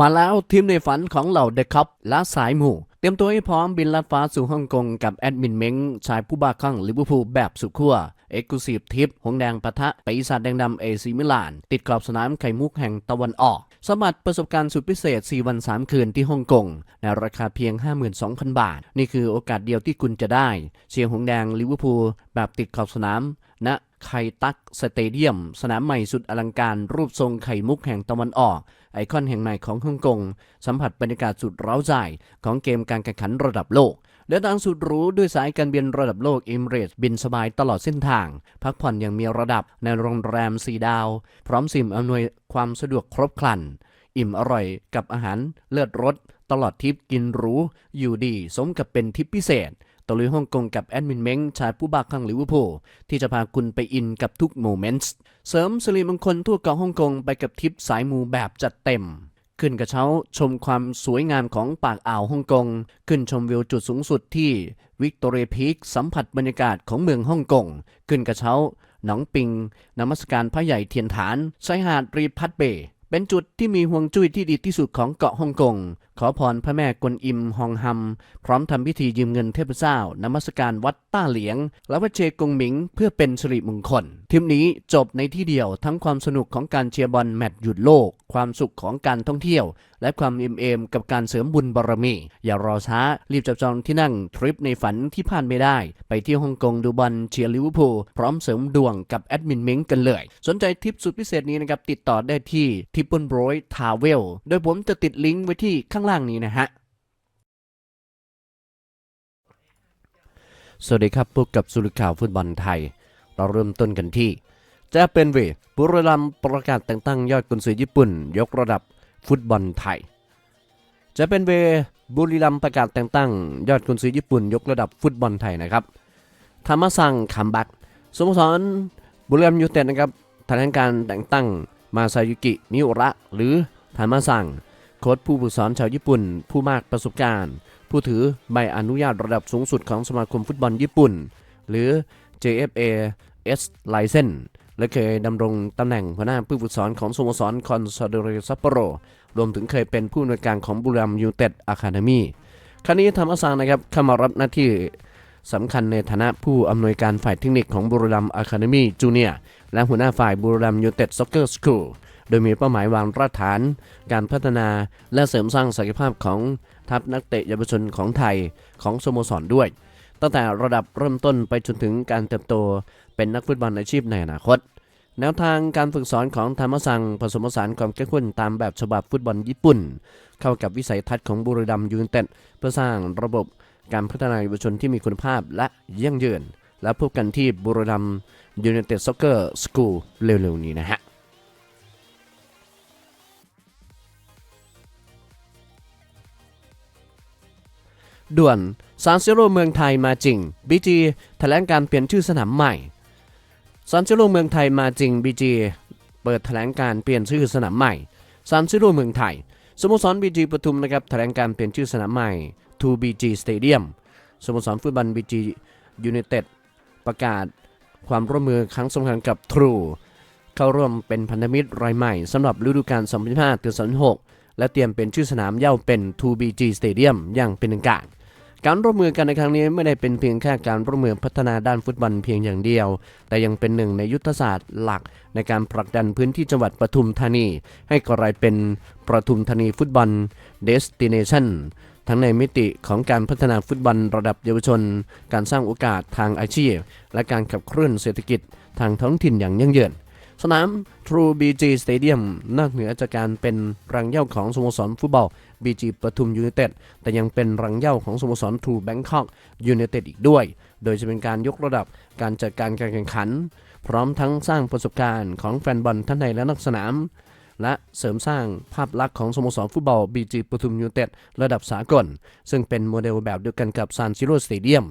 มาแล้วทีมในฝันของเหล่าเด็กคับและสายหมู่ เตรียมตัวให้พร้อมบินลัดฟ้าสู่ฮ่องกงกับแอดมินเม้งชายผู้บ้าคลั่งลิเวอร์พูลแบบสุดขั้วเอ็กซ์คลูซีฟทิปหงแดงปะทะปีศาจแดงดำเอซีมิลาน ติดกรอบสนามไข่มุกแห่งตะวันออก สมัครประสบการณ์สุดพิเศษ 4 วัน 3 คืนที่ฮ่องกง ในราคาเพียง 52,000 บาท นี่คือโอกาสเดียวที่คุณจะได้เชียร์หงแดงลิเวอร์พูลแบบติดขอบสนามณไคตักสเตเดียม สนามใหม่สุดอลังการรูปทรงไข่มุกแห่งตะวันออก ไอคอนแห่งใหม่ของฮ่องกงสัมผัสบรรยากาศสุดเร้าใจของเกมการแข่งขันระดับโลกเดินทางสุดหรูด้วยสายการบินระดับโลกอิมเรตบินสบายตลอดเส้นทาง พักผ่อนอย่างมีระดับในโรงแรมสีดาว พร้อมสิ่งอำนวยความสะดวกครบครัน อิ่มอร่อยกับอาหารเลิศรสตลอดทริปกินหรู อยู่ดี สมกับเป็นทริปพิเศษตะลุยฮ่องกงกับแอดมินเม้งชายผู้บ้าคลั่งลิเวอร์พูลที่จะพาคุณไปอินกับทุกโมเมนต์เสริมสิริมงคลทั่วเกาะฮ่องกงไปกับทริปสายมูแบบจัดเต็ม ขึ้นกระเช้าชมความสวยงามของปากอ่าวฮ่องกง ขึ้นชมวิวจุดสูงสุดที่วิกตอเรียพีคสัมผัสบรรยากาศของเมืองฮ่องกง ขึ้นกระเช้า หนองปิงนมัสการพระใหญ่เทียนฐานชายหาดรีพัทเบย์เป็นจุดที่มีห่วงจุ้ยที่ดีที่สุดของเกาะฮ่องกง ขอพรพระแม่กวนอิมฮองฮัม พร้อมทำพิธียืมเงินเทพเจ้านมัสการวัดต้าเหลียง และวัดเชกงหมิงเพื่อเป็นสิริมงคล ทริปนี้จบในที่เดียวทั้งความสนุกของการเชียร์บอลแมตช์หยุดโลก ความสุขของการท่องเที่ยว และความเอิ่มเอมกับการเสริมบุญบารมี อย่ารอช้า รีบจับจองที่นั่งทริปในฝันที่พลาดไม่ได้ ไปที่ฮ่องกงดูบอลเชียร์ลิเวอร์พูลพร้อมเสริมดวงกับแอดมินเม้งกันเลย สนใจทริปสุดพิเศษนี้นะครับ ติดต่อได้ที่ทิปเปิลบรอยทาวเวลโดยผมจะติดลิงก์ไว้ที่ข้างล่างนี้นะฮะสวัสดีครับพบกับสุริข่าวฟุตบอลไทย เราเริ่มต้นกันที่จะเป็นเวบุรีรัมประกาศแต่งตั้งยอดกุนซือญี่ปุ่น ยกระดับฟุตบอลไทยจะเป็นเวบุรีรัมประกาศแต่งตั้ง ยอดกุนซือญี่ปุ่น ยกระดับฟุตบอลไทยนะครับธรรมสังคัมบักสโมสรบุรีรัมยูเต็ดนะครับแถลงการแต่งตั้งมาซายุกิมิอุระ หรือธรรมสังโค้ชผู้ฝึกสอนชาวญี่ปุ่น ผู้มากประสบการณ์ ผู้ถือใบอนุญาตระดับสูงสุดของสมาคมฟุตบอลญี่ปุ่น หรือ JFA S License และเคยดำรงตำแหน่งหัวหน้าผู้ฝึกสอนของสโมสรคอนซาโดเรซัปโปโร รวมถึงเคยเป็นผู้อำนวยการของบุรีรัมยูเต็ดอะคาเดมีครั้นี้ธรรมศาสตร์นะครับเข้ามารับหน้าที่สำคัญในฐานะผู้อำนวยการฝ่ายเทคนิคของบุรีรัมอะคาเดมีจูเนียและหัวหน้าฝ่ายบุรีรัมยูเต็ดซ็อกเกอร์สคูลโดยมีเป้าหมายวางรากฐาน การพัฒนาและเสริมสร้างศักยภาพของทัพนักเตะเยาวชนของไทยของสโมสรด้วย ตั้งแต่ระดับเริ่มต้นไปจนถึงการเติบโต เป็นนักฟุตบอลอาชีพในอนาคต แนวทางการฝึกสอนของธรรมสังผสมผสานความเข้มข้นตามแบบฉบับฟุตบอลญี่ปุ่น เข้ากับวิสัยทัศน์ของบุรีรัมย์ยูไนเต็ดเพื่อสร้างระบบการพัฒนาเยาวชนที่มีคุณภาพและยั่งยืน และพบกันที่บุรีรัมย์ยูไนเต็ดซ็อกเกอร์สคูลเร็วๆนี้นะฮะ ด่วนซานซิโรเมืองไทยมาจริงบีจีแถลงการเปลี่ยนชื่อสนามใหม่ซานซิโรเมืองไทยมาจริงบีจีเปิดแถลงการเปลี่ยนชื่อสนามใหม่ซานซิโรเมืองไทยสโมสรบีจีปทุมนะครับแถลงการเปลี่ยนชื่อสนามใหม่ to BG Stadium สโมสรฟุตบอลบีจียูไนเต็ดประกาศความร่วมมือครั้งสำคัญกับ True เข้าร่วมเป็นพันธมิตรรายใหม่สำหรับฤดูกาล2025ถึง2026และเตรียมเป็นชื่อสนามเย่าเป็น 2BG Stadium อย่างเป็นทางการ การร่วมมือกันในครั้งนี้ไม่ได้เป็นเพียงแค่การร่วมมือพัฒนาด้านฟุตบอลเพียงอย่างเดียว แต่ยังเป็นหนึ่งในยุทธศาสตร์หลักในการผลักดันพื้นที่จังหวัดปทุมธานี ให้กลายเป็นปทุมธานีฟุตบอลเดสติเนชันทั้งในมิติของการพัฒนาฟุตบอลระดับเยาวชน การสร้างโอกาสทางอาชีพ และการขับเคลื่อนเศรษฐกิจทางท้องถิ่นอย่างยั่งยืน สนาม True BG Stadium นอกเหนือจากการเป็นรังเย้าของสโมสรฟุตบอล BG ปทุมยูไนเต็ดแต่ยังเป็นรังเย้าของสโมสร True Bangkok United อีกด้วย โดยจะเป็นการยกระดับการจัดการการแข่งขัน พร้อมทั้งสร้างประสบการณ์ของแฟนบอลทั้งในและนอกสนาม และเสริมสร้างภาพลักษณ์ของสโมสรฟุตบอล BG ปทุมยูไนเต็ดระดับสากล ซึ่งเป็นโมเดลแบบเดียวกันกับซานซิโรสเตเดียม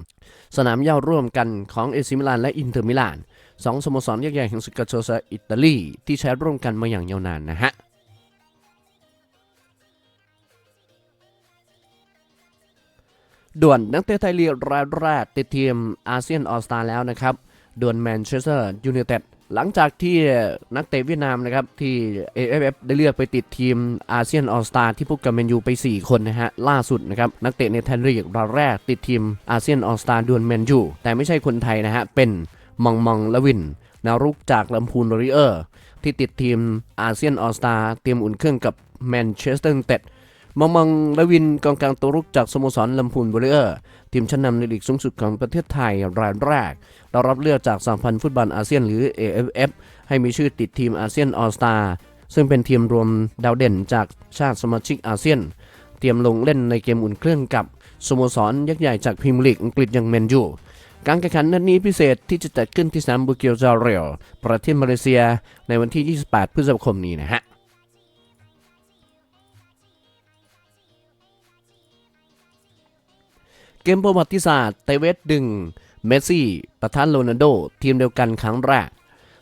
สนามเย้าร่วมกันของเอซิมิลานและอินเตอร์มิลาน สองสโมสรยักษ์ใหญ่แห่งสกัดโซซาอิตาลีที่ใช้ร่วมกันมาอย่างยาวนานนะฮะด่วนนักเตะไทยลีกรายแรกติดทีมอาเซียนออสตาแล้วนะครับด่วนแมนเชสเตอร์ยูไนเต็ดหลังจากที่นักเตะเวียดนามนะครับที่ AFF ได้เลือกไปติดทีมอาเซียนออสตาที่พบกับแมนยูไป 4 คนนะฮะล่าสุดนะครับนักเตะในไทยลีกรายแรกติดทีมอาเซียนออสตาดวลแมนยูแต่ไม่ใช่คนไทยนะฮะเป็น มองมองละวินนวรุกจากลำพูนวอริเออร์ ที่ติดทีมอาเซียนออสตาเตรียมอุ่นเครื่องกับแมนเชสเตอร์ยูไนเต็ดมองมองละวินกองกลางตัวรุกจากสโมสรลำพูนวอริเออร์ทีมชั้นนำในลีกสูงสุดของประเทศไทยรายแรกเรารับเลือกจากสหพันธ์ฟุตบอลอาเซียนหรือ AFF ให้มีชื่อติดทีมอาเซียนออสตาซึ่งเป็นทีมรวมดาวเด่นจากชาติสมาชิกอาเซียน เตรียมลงเล่นในเกมอุ่นเครื่องกับสโมสรยักษ์ใหญ่จากพรีเมียร์ลีกอังกฤษอย่างแมนยู การแข่งขันนัดนี้พิเศษที่จะจัดขึ้นที่สนามบูเกียวจาเรียลประเทศมาเลเซียในวันที่ 28 พฤษภาคมนี้นะฮะเกมประวัติศาสตร์เตเวสดึง เมสซี่ประธานโรนัลโด ทีมเดียวกันครั้งแรก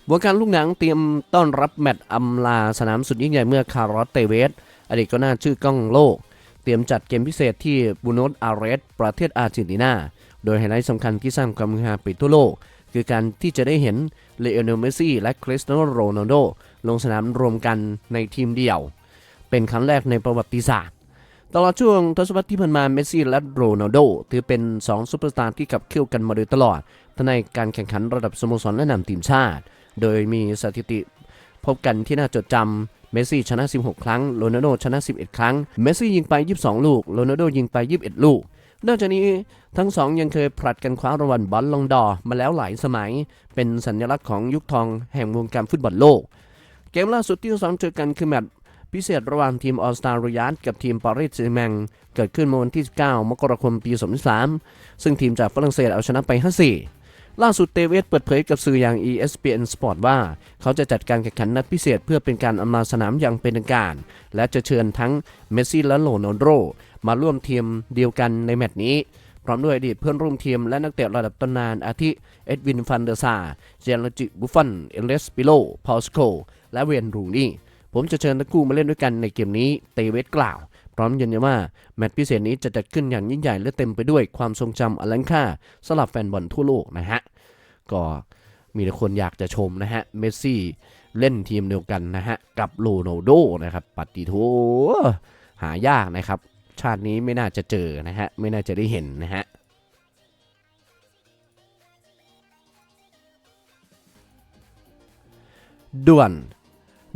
วงการลูกหนังเตรียมต้อนรับแมตช์อำลาสนามสุดยิ่งใหญ่เมื่อคาร์ลอสเตเวสอดีตก็น่าชื่อกล้องโลก เตรียมจัดเกมพิเศษที่บูโนสอาเรส ประเทศอาร์เจนตินา โดยไฮไลท์สำคัญที่สร้างความฮือฮาไปทั่วโลก คือการที่จะได้เห็นเลโอเนลเมสซี่และคริสเตียโนโรนัลโดลงสนามรวมกันในทีมเดียว เป็นครั้งแรกในประวัติศาสตร์ ตลอดช่วงทศวรรษที่ผ่านมาเมสซี่และโรนัลโดถือเป็น2ซุปเปอร์สตาร์ที่ขับเคี่ยวกันมาโดยตลอดทั้งในการแข่งขันระดับสโมสรและนำทีมชาติ โดยมีสถิติพบกันที่น่าจดจำ เมสซี่ชนะ 16 ครั้ง โรนัลโดชนะ 11 ครั้ง เมสซี่ยิงไป 22 ลูก โรนัลโดยิงไป 21 ลูก นอกจากนี้ทั้งสองยังเคยผลัดกันคว้ารางวัลบอลลงดอมาแล้วหลายสมัย เป็นสัญลักษณ์ของยุคทองแห่งวงการฟุตบอลโลก เกมล่าสุดที่ทั้งสองเจอกันคือแมตช์พิเศษระหว่างทีมออสตาริยัสกับทีมปารีสแซงแมงเกิดขึ้นเมื่อวันที่9มกราคมปี 2023 ซึ่งทีมจากฝรั่งเศสเอาชนะไป 5-4 ล่าสุดเตเวสเปิดเผยกับสื่ออย่าง ESPN Sport ว่า เขาจะจัดการแข่งขันนัดพิเศษเพื่อเป็นการอำลาสนามอย่างเป็นทางการ และจะเชิญทั้งเมสซี่และโรนัลโด มาร่วมทีมเดียวกันในแมตช์นี้ พร้อมด้วยอดีตเพื่อนร่วมทีมและนักเตะระดับตำนานอาทิเอ็ดวินฟันเดอร์ซาเจนลจิบุฟฟอนเอเลสปิโลพอลสโคและเวนรูนี่ผมจะเชิญทั้งคู่มาเล่นด้วยกันในเกมนี้เตเวสกล่าว พร้อมยืนยันว่า แมตช์พิเศษนี้จะจัดขึ้นอย่างยิ่งใหญ่และเต็มไปด้วยความทรงจำอล้ำค่าสำหรับแฟนบอลทั่วโลกนะฮะ ก็มีแต่คนอยากจะชมนะฮะ เมสซี่เล่นทีมเดียวกันนะฮะ กับโรนัลโดนะครับ ปฏิโทหายากนะครับ ชาตินี้ไม่น่าจะเจอนะฮะ ไม่น่าจะได้เห็นนะฮะด่วน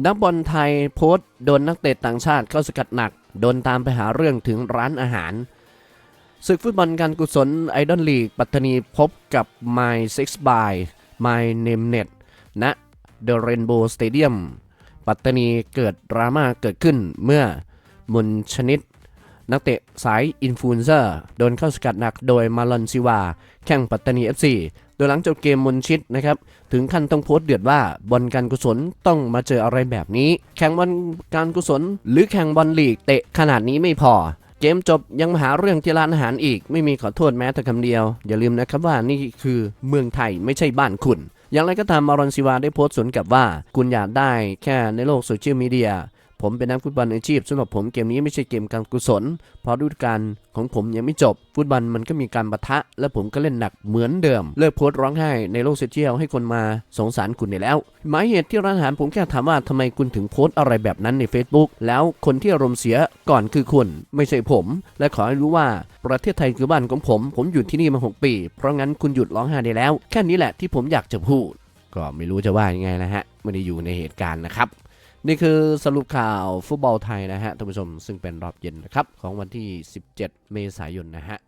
นักบอลไทยโพสต์โดนนักเตะต่างชาติเข้าสกัดหนัก โดนตามไปหาเรื่องถึงร้านอาหารศึกฟุตบอลการกุศลไอดอลลีก ปัตตานีพบกับ My Six by My Name Net ณ The Rainbow Stadium ปัตตานีเกิดดราม่าเกิดขึ้นเมื่อมุนชนิด นักเตะสายอินฟลูเอนเซอร์โดนเข้าสกัดหนักโดยมาลอนซิวา แข่งปัตตานี FC โดยหลังจบเกมมนชิดนะครับ ถึงขั้นต้องโพสต์เดือดว่าบอลการกุศลต้องมาเจออะไรแบบนี้ แข่งบอลการกุศล หรือแข่งบอลลีกเตะขนาดนี้ไม่พอเกมจบยังมาหาเรื่องที่ร้านอาหารอีก ไม่มีขอโทษแม้แต่คำเดียว อย่าลืมนะครับว่านี่คือเมืองไทยไม่ใช่บ้านคุณ อย่างไรก็ตามมารอนซิวาได้โพสต์สวนกลับว่า คุณอยากได้แค่ในโลกโซเชียลมีเดีย ผมเป็นนักฟุตบอลอาชีพสำหรับผมเกมนี้ไม่ใช่เกมการกุศล เพราะฤดูกาลของผมยังไม่จบ ฟุตบอลมันก็มีการปะทะ และผมก็เล่นหนักเหมือนเดิม เลิกโพสต์ร้องไห้ในโลกโซเชียลให้คนมาสงสารคุณได้แล้วหมายเหตุที่ร้านอาหารผมแค่ถามว่าทำไมคุณถึงโพสต์อะไรแบบนั้นใน Facebook แล้วคนที่อารมณ์เสียก่อนคือคุณ ไม่ใช่ผม และขอให้รู้ว่าประเทศไทยคือบ้านของผม ผมอยู่ที่นี่มา 6 ปี เพราะงั้นคุณหยุดร้องไห้ได้แล้ว แค่นี้แหละที่ผมอยากจะพูด ก็ไม่รู้จะว่ายังไงนะฮะไม่ได้อยู่ในเหตุการณ์นะครับ นี่คือสรุปข่าวฟุตบอลไทยนะฮะท่านผู้ชมซึ่งเป็นรอบเย็นนะครับ ของวันที่ 17 เมษายนนะฮะ